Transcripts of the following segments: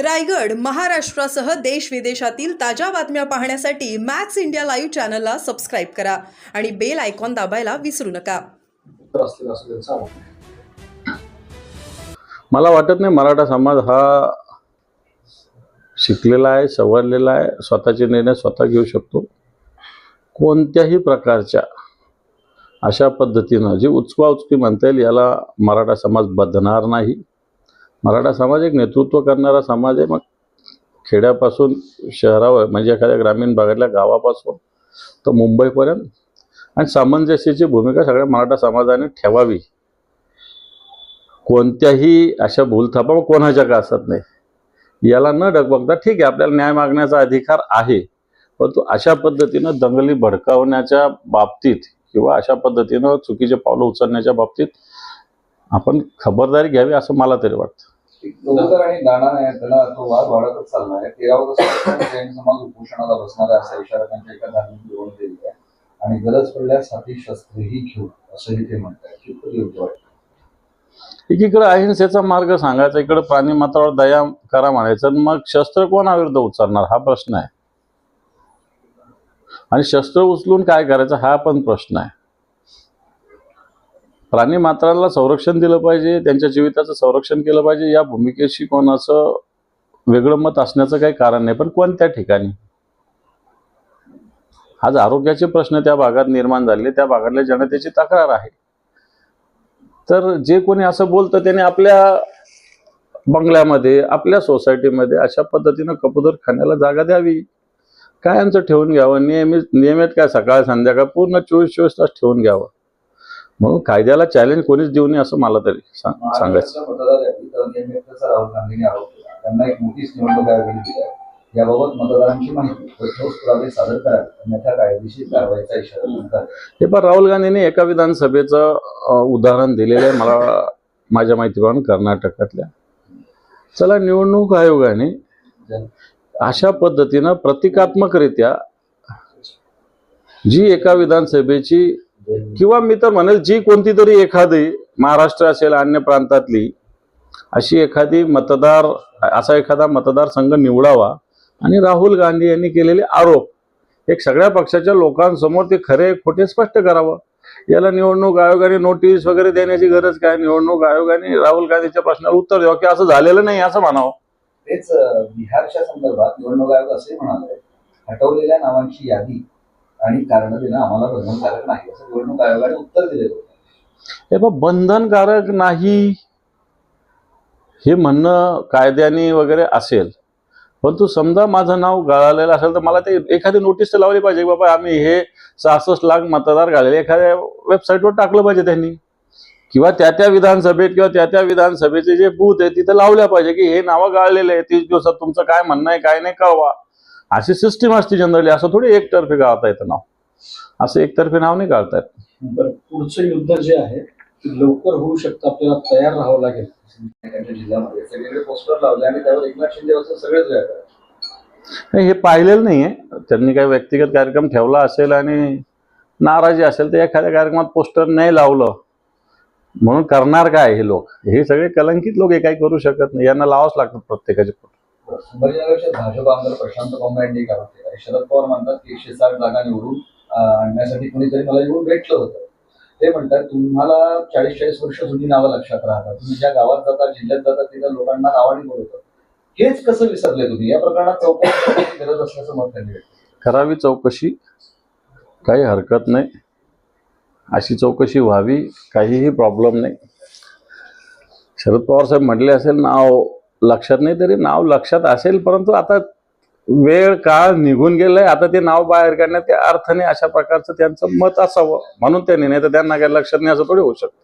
रायगड महाराष्ट्रासह देश विदेशातील ताज्या बातम्या पाहण्यासाठी मॅक्स इंडिया लाईव्ह चॅनलला सबस्क्राईब करा आणि बेल आयकॉन दाबायला विसरू नका. मला वाटत नाही मराठा समाज हा शिकलेला आहे सवरलेला आहे स्वतःचे निर्णय स्वतः घेऊ शकतो. कोणत्याही प्रकारच्या अशा पद्धतीनं जी उचवा उचकी म्हणता येईल याला मराठा समाज बदणार नाही. मराठा समाज एक नेतृत्व करणारा समाज आहे. मग खेड्यापासून शहरावर म्हणजे एखाद्या ग्रामीण भागातल्या गावापासून तर मुंबईपर्यंत. आणि सामंजस्याची भूमिका सगळ्या मराठा समाजाने ठेवावी. कोणत्याही अशा भूलथापा कोणाच्या का असत नाही. याला न डगबगता ठीक आहे आपल्याला न्याय मागण्याचा अधिकार आहे. परंतु अशा पद्धतीनं दंगली भडकावण्याच्या बाबतीत किंवा अशा पद्धतीनं चुकीचे पावलं उचलण्याच्या बाबतीत आपण खबरदारी घ्यावी असं मला तरी वाटतं. डोंगर आणि दाणा आहे त्याला तो वाद वाढतच चालला आहे तेरा वर्षापासून जैन समाज उपोषणाला बसणार आहे असा इशारा त्यांच्या एका धार्मिक निवडून दिली आहे. आणि गरज पडल्यास हाती शस्त्रही घेऊ असंही ते म्हणतात कितपत योग्य वाटतं. एकीकडे अहिंसेचा मार्ग सांगायचा इकडे प्राणी मात्रावर दया करा म्हणायचं मग शस्त्र कोणाविरुद्ध उचलणार? हा प्रश्न आहे. आणि शस्त्र उचलून काय करायचं हा पण प्रश्न आहे. प्राणी मात्राला संरक्षण दिलं पाहिजे त्यांच्या जीविताचं संरक्षण केलं पाहिजे या भूमिकेशी कोणाचं वेगळं मत असण्याचं काही कारण नाही पण कोणत्या ठिकाणी? आज आरोग्याचे प्रश्न त्या भागात निर्माण झाले त्या भागातल्या जनतेची तक्रार आहे. तर जे कोणी असं बोलतं त्याने आपल्या बंगल्यामध्ये आपल्या सोसायटीमध्ये अशा पद्धतीनं कपुतर खाण्याला जागा द्यावी. काय आमचं ठेवून घ्यावं नियमित नियमित काय सकाळ संध्याकाळ पूर्ण चोवीस चोवीस तास ठेवून घ्यावं. म्हणून कायद्याला चॅलेंज कोणीच देऊ नये असं मला तरी सांग- सांगायचं. याबाबत मतदारांची माहिती सादर करावे. इशारा देण्यात हे पण राहुल गांधींनी एका विधानसभेचं उदाहरण दिलेलं आहे मला माझ्या माहितीप्रमाणे कर्नाटकातल्या. चला निवडणूक आयोगाने अशा पद्धतीनं प्रतिकात्मकरित्या जी एका विधानसभेची किंवा मी तर म्हणेल जी कोणती तरी एखादी महाराष्ट्र असेल अन्य प्रांतातली अशी एखादी मतदार असा एखादा मतदारसंघ निवडावा. आणि राहुल गांधी यांनी केलेले आरोप एक सगळ्या पक्षाच्या लोकांसमोर ते खरे खोटे स्पष्ट करावं. याला निवडणूक आयोगाने नोटीस वगैरे देण्याची गरज काय? निवडणूक आयोगाने राहुल गांधीच्या प्रश्नाला उत्तर द्यावं की असं झालेलं नाही असं म्हणावं? तेच बिहारच्या संदर्भात निवडणूक आयोग असे म्हणाले हटवलेल्या नावांची यादी आणि कारण देणं आम्हाला बंधनकारक नाही. असं निवडणूक आयोगाने उत्तर दिले हे बघ बंधनकारक नाही हे म्हणणं कायद्याने वगैरे असेल. परंतु समजा माझं नाव गळालेलं असेल तर मला ते एखादी नोटीस तर लावली पाहिजे बाबा आम्ही हे सहासष्ट लाख मतदार गाळलेले एखाद्या वेबसाईटवर टाकलं पाहिजे त्यांनी. किंवा त्या त्या विधानसभेत किंवा त्या त्या विधानसभेचे जे बूथ आहे तिथं लावल्या पाहिजे की हे नावं गाळलेले आहे. तीस दिवसात तुमचं काय म्हणणं आहे काय नाही कळवा. अशी सिस्टीम असते जनरली असं थोडी एकतर्फे गाळता येतं नाव. असं एकतर्फे नाव नाही गाळता येत. पुढचं युद्ध जे आहे ते लवकर होऊ शकतं आपल्याला तयार राहावं लागेल. त्यांच्या जिल्ह्यामध्ये सगळीकडे पोस्टर लावले आणि त्यावर एकनाथ शिंदे असं सगळेच हे पाहिलेलं नाहीये. त्यांनी काही व्यक्तिगत कार्यक्रम ठेवला असेल आणि नाराजी असेल तर एखाद्या कार्यक्रमात पोस्टर नाही लावलं. म्हणून करणार काय हे लोक? हे सगळे कलंकित लोक हे काही करू शकत नाही. यांना लावाच लागतात प्रत्येकाचे पोस्टर संभाजीनगरच्या भाजप आमदार प्रशांत बंब यांनी काय होते? शरद पवार म्हणतात की एकशे साठ जागा निवडून आणण्यासाठी कुणीतरी मला येऊन भेटलं होतं. ते म्हणतात तुम्हाला चाळीस चाळीस वर्ष जुनी नावं लक्षात राहतात. तुम्ही ज्या गावात जाता जिल्ह्यात जाता तिथं लोकांना नावाने बोलवतात हेच कसं विसरले तुम्ही? या प्रकरणात चौकशी गरज असल्याचं मत त्यांनी व्यक्त करावी चौकशी काही हरकत नाही. अशी चौकशी व्हावी काहीही प्रॉब्लेम नाही. शरद पवार साहेब म्हटले असेल नाव लक्षात नाही तरी नाव लक्षात असेल परंतु आता वेळ काळ निघून गेलाय. आता ते नाव बाहेर काढण्यात त्या अर्थाने अशा प्रकारचं त्यांचं मत असावं म्हणून त्यांनी नाही तर त्यांना काही लक्षात नाही असं थोडी होऊ शकतं.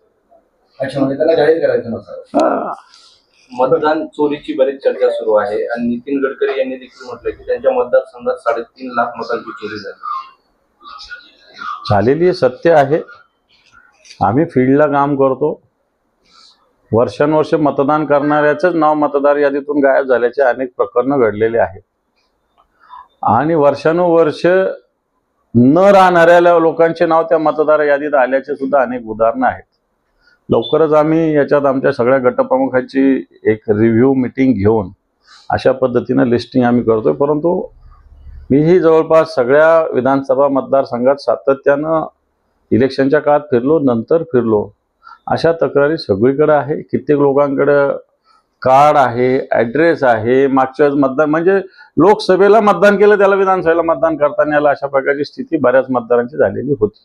अच्छा म्हणजे त्याला जाहीर करायचं नसावं हा. मतदान चोरीची बरीच चर्चा सुरू आहे आणि नितीन गडकरी यांनी देखील म्हटलं की त्यांच्या मतदारसंघात साडेतीन लाख मतांची चोरी झाली. झालेली सत्य आहे. आम्ही फील्डला काम करतो. वर्षानुवर्ष मतदान करणाऱ्याचंच नाव मतदार यादीतून गायब झाल्याचे अनेक प्रकरणं घडलेले आहेत. आणि वर्षानुवर्ष न राहणाऱ्या लोकांचे नाव त्या मतदार यादीत आल्याचे सुद्धा अनेक उदाहरणं आहेत. लवकरच आम्ही याच्यात आमच्या सगळ्या गटप्रमुखांची एक रिव्ह्यू मिटिंग घेऊन अशा पद्धतीनं लिस्टिंग आम्ही करतोय. परंतु मीही जवळपास सगळ्या विधानसभा मतदारसंघात सातत्यानं इलेक्शनच्या काळात फिरलो नंतर फिरलो. अशा तक्रारी सगळीकडे आहे. कित्येक लोकांकडं कार्ड आहे ॲड्रेस आहे मागच्या वेळेस मतदान म्हणजे लोकसभेला मतदान केलं त्याला विधानसभेला मतदान करता नाही अशा प्रकारची स्थिती बऱ्याच मतदारांची झालेली होती.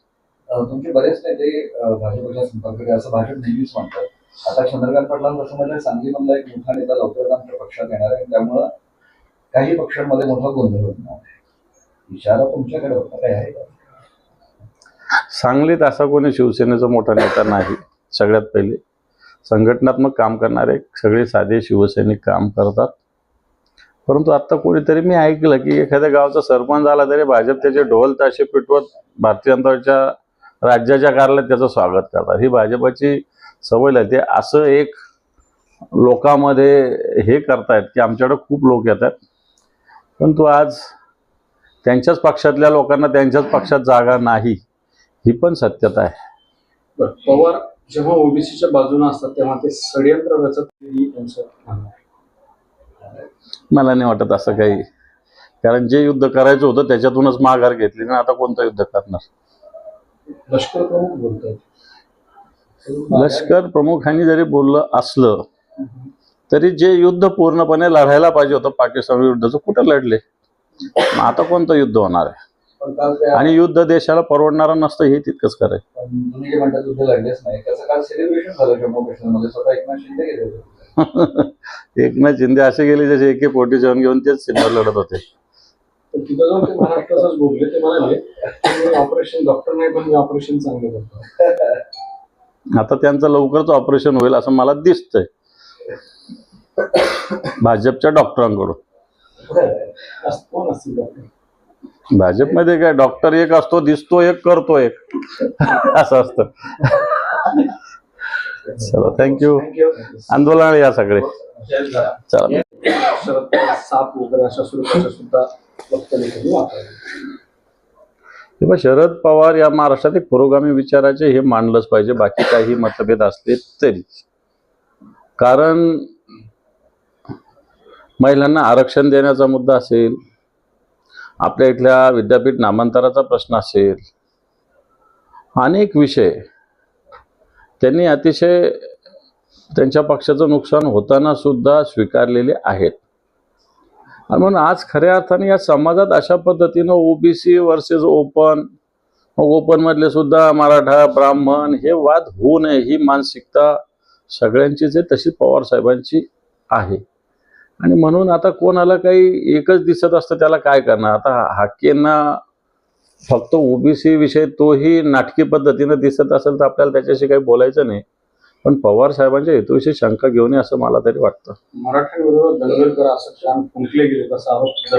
तुमचे बरेच नेते भाजपच्या संपर्कात असं भाजप नेहमीच म्हणतात आता चंद्रकांत पाटलांचं असं म्हणलं सांगलीमधला एक मोठा नेता लवकरच आमच्या पक्षात येणार आहे. त्यामुळं काही पक्षांमध्ये मोठा गोंधळ होणार आहे. इशारा तुमच्याकडे होता काय आहे सांगलीत असा कोणी शिवसेनेचा मोठा नेता नाही. सगळ्यात पहिले. संघटनात्मक काम करणारे सगळे साधे शिवसैनिक काम करतात. परंतु आत्ता कोणीतरी मी ऐकलं की एखाद्या गावचा सरपंच आला तरी भाजप त्याचे ढोल ताशे पिटवत भारतीय जनता पक्षाच्या राज्याच्या कार्यालयात त्याचं स्वागत करतात. ही भाजपाची सवय लागते असं एक लोकांमध्ये हे करतायत की आमच्याकडे खूप लोक येतात. परंतु आज त्यांच्याच पक्षातल्या लोकांना त्यांच्याच पक्षात जागा नाही ही पण सत्यता आहे. पवार जेव्हा ओबीसीच्या बाजूने असतात तेव्हा ते षडयंत्र रचत. मला नाही वाटत असं काही. कारण जे युद्ध करायचं होतं त्याच्यातूनच माघार घेतली ना आता कोणतं युद्ध करणार? लष्कर प्रमुख बोलतात. लष्कर प्रमुखांनी जरी बोललं असलं तरी जे युद्ध पूर्णपणे लढायला पाहिजे होतं पाकिस्तान विरुद्धचं कुठं लढले? आता कोणतं युद्ध होणार आहे? आणि युद्ध देशाला परवडणारं नसतं हे तितकंच करायचं पण तुम्ही जे म्हणता युद्ध लढलेच नाही. त्याचं काल सेलिब्रेशन झालं जम्मू काश्मीरमध्ये स्वतः एकनाथ शिंदे गेले होते. एकनाथ शिंदे असे गेले जसे एके फोर्टी सेवन घेऊन तेच सिनेमा लढत होते. तर तिथं जाऊन ते महाराष्ट्राचाच बोलले ते म्हणाले ऑपरेशन डॉक्टर नाही पण मी ऑपरेशन चांगलं करतो. आता त्यांचं लवकरच ऑपरेशन होईल असं मला दिसतंय. भाजपच्या डॉक्टरांकडून असं कोण असतील डॉक्टर भाजपमध्ये काय डॉक्टर एक असतो दिसतो एक करतो एक. असं असतं. चला थँक्यू आंदोलन या सगळे. चला. तेव्हा शरद पवार या महाराष्ट्रात एक पुरोगामी विचाराचे हे मांडलंच पाहिजे. बाकी काही मतभेद असले तरी. कारण महिलांना आरक्षण देण्याचा मुद्दा असेल आपल्या इथल्या विद्यापीठ नामांतराचा प्रश्न असेल अनेक विषय त्यांनी अतिशय त्यांच्या पक्षाचं नुकसान होताना सुद्धा स्वीकारलेले आहेत. आणि म्हणून आज खऱ्या अर्थाने या समाजात अशा पद्धतीनं ओबीसी वर्सेस ओपन मग ओपनमधले सुद्धा मराठा ब्राह्मण हे वाद होऊ नये ही मानसिकता सगळ्यांचीच आहे तशी पवार साहेबांची आहे. आणि म्हणून आता कोणाला काही एकच दिसत असतं त्याला काय करणार? आता हाकेंना फक्त ओबीसी विषय तोही नाटकी पद्धतीनं दिसत असेल तर आपल्याला त्याच्याशी काही बोलायचं नाही. पण पवार साहेबांच्या हेतूविषयी शंका घेऊ नये असं मला तरी वाटतं. मराठ्यांविरोधात दंगल करा असं छान फुंकले गेले तसा आरोप